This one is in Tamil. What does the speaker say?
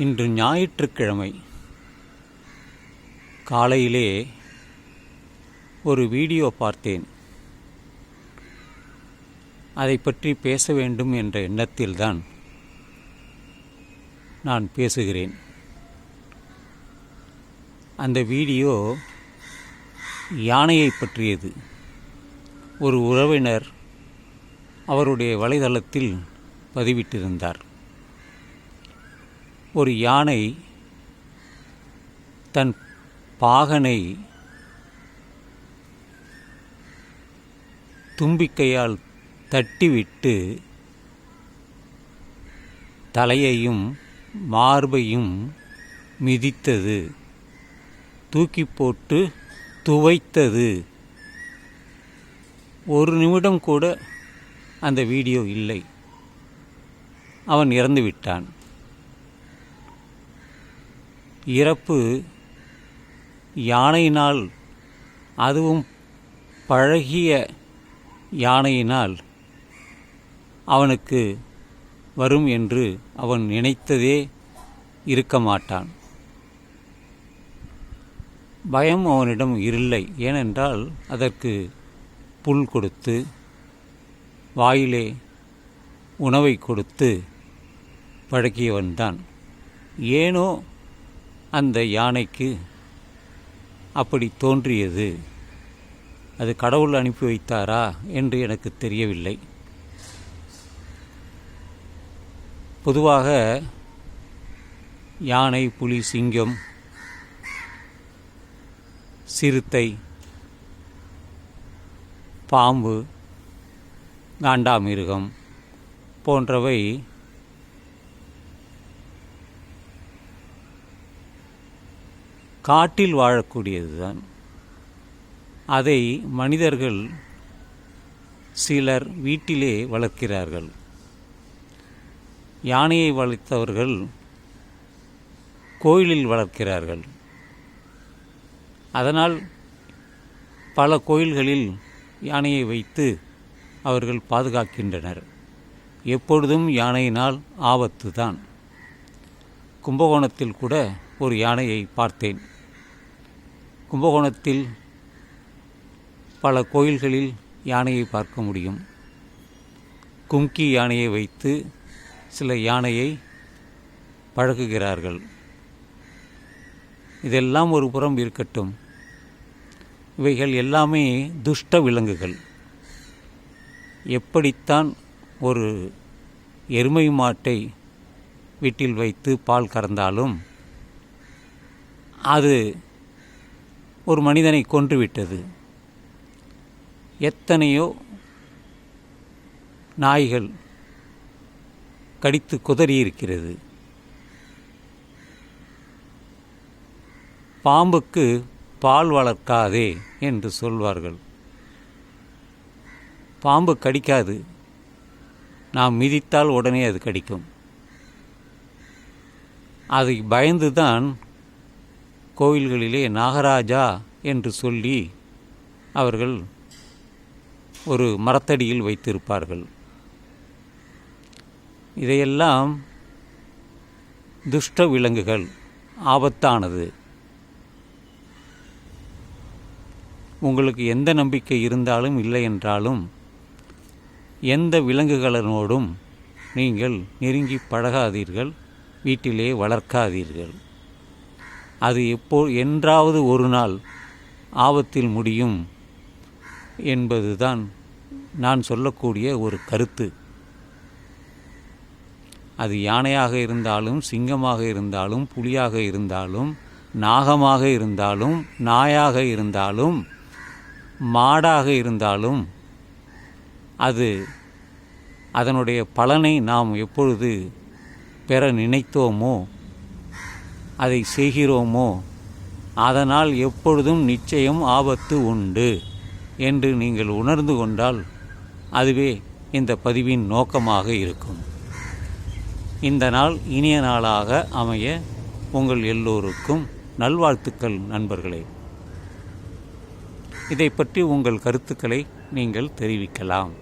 இன்று ஞாயிற்றுக்கிழமை காலையிலே ஒரு வீடியோ பார்த்தேன். அதை பற்றி பேச வேண்டும் என்ற எண்ணத்தில்தான் நான் பேசுகிறேன். அந்த வீடியோ யானையை பற்றியது. ஒரு உறவினர் அவருடைய வலைதளத்தில் பதிவிட்டிருந்தார். ஒரு யானை தன் பாகனை தும்பிக்கையால் தட்டிவிட்டு தலையையும் மார்பையும் மிதித்தது. தூக்கி போட்டு துவைத்தது. ஒரு நிமிடம் கூட அந்த வீடியோ இல்லை. அவன் இறந்துவிட்டான். இறப்பு யானையினால் அதுவும் பழகிய யானையினால் அவனுக்கு வரும் என்று அவன் நினைத்ததே இருக்க மாட்டான் பயம் அவனிடம் இல்லை. ஏனென்றால் அதற்கு புல் கொடுத்து வாயிலே உணவை கொடுத்து பழகியவன்தான். ஏனோ அந்த யானைக்கு அப்படி தோன்றியது. அது கடவுள் அனுப்பி வைத்தாரா என்று எனக்கு தெரியவில்லை. பொதுவாக யானை புலி சிங்கம் சிறுத்தை பாம்பு காண்டாமிருகம் போன்றவை காட்டில் வாழக்கூடியதுதான். அதை மனிதர்கள் சிலர் வீட்டிலே வளர்க்கிறார்கள். யானையை வளர்த்தவர்கள் கோயிலில் வளர்க்கிறார்கள். அதனால் பல கோயில்களில் யானையை வைத்து அவர்கள் பாதுகாக்கின்றனர். எப்பொழுதும் யானையினால் ஆபத்து தான் கும்பகோணத்தில் கூட ஒரு யானையை பார்த்தேன். கும்பகோணத்தில் பல கோயில்களில் யானையை பார்க்க முடியும். கும்கி யானையை வைத்து சில யானையை பழகுகிறார்கள். இதெல்லாம் ஒரு புறம் இருக்கட்டும். இவைகள் எல்லாமே துஷ்ட விலங்குகள். எப்படித்தான் ஒரு எருமை மாட்டை வீட்டில் வைத்து பால் கறந்தாலும் அது ஒரு மனிதனை கொன்றுவிட்டது. எத்தனையோ நாய்கள் கடித்து குதறியிருக்கிறது. பாம்புக்கு பால் வளர்க்காதே என்று சொல்வார்கள். பாம்பு கடிக்காது. நாம் மிதித்தால் உடனே அது கடிக்கும். அதை பயந்துதான் கோவில்களிலே நாகராஜா என்று சொல்லி அவர்கள் ஒரு மரத்தடியில் வைத்திருப்பார்கள். இதையெல்லாம் துஷ்ட விலங்குகள் ஆபத்தானது. உங்களுக்கு எந்த நம்பிக்கை இருந்தாலும் இல்லை என்றாலும் எந்த விலங்குகளனோடும் நீங்கள் நெருங்கி பழகாதீர்கள் வீட்டிலே வளர்க்காதீர்கள். அது எப்போ என்றாவது ஒரு நாள் ஆபத்தில் முடியும் என்பதுதான் நான் சொல்லக்கூடிய ஒரு கருத்து. அது யானையாக இருந்தாலும் சிங்கமாக இருந்தாலும் புலியாக இருந்தாலும் நாகமாக இருந்தாலும் நாயாக இருந்தாலும் மாடாக இருந்தாலும் அது அதனுடைய பலனை நாம் எப்பொழுது பெற நினைத்தோமோ அதை செய்கிறோமோ? அதனால் எப்பொழுதும் நிச்சயம் ஆபத்து உண்டு என்று நீங்கள் உணர்ந்து கொண்டால் அதுவே இந்த பதிவின் நோக்கமாக இருக்கும். இந்த நாள் இனிய நாளாக அமைய உங்கள் எல்லோருக்கும் நல்வாழ்த்துக்கள் நண்பர்களே. இதை பற்றி உங்கள் கருத்துக்களை நீங்கள் தெரிவிக்கலாம்.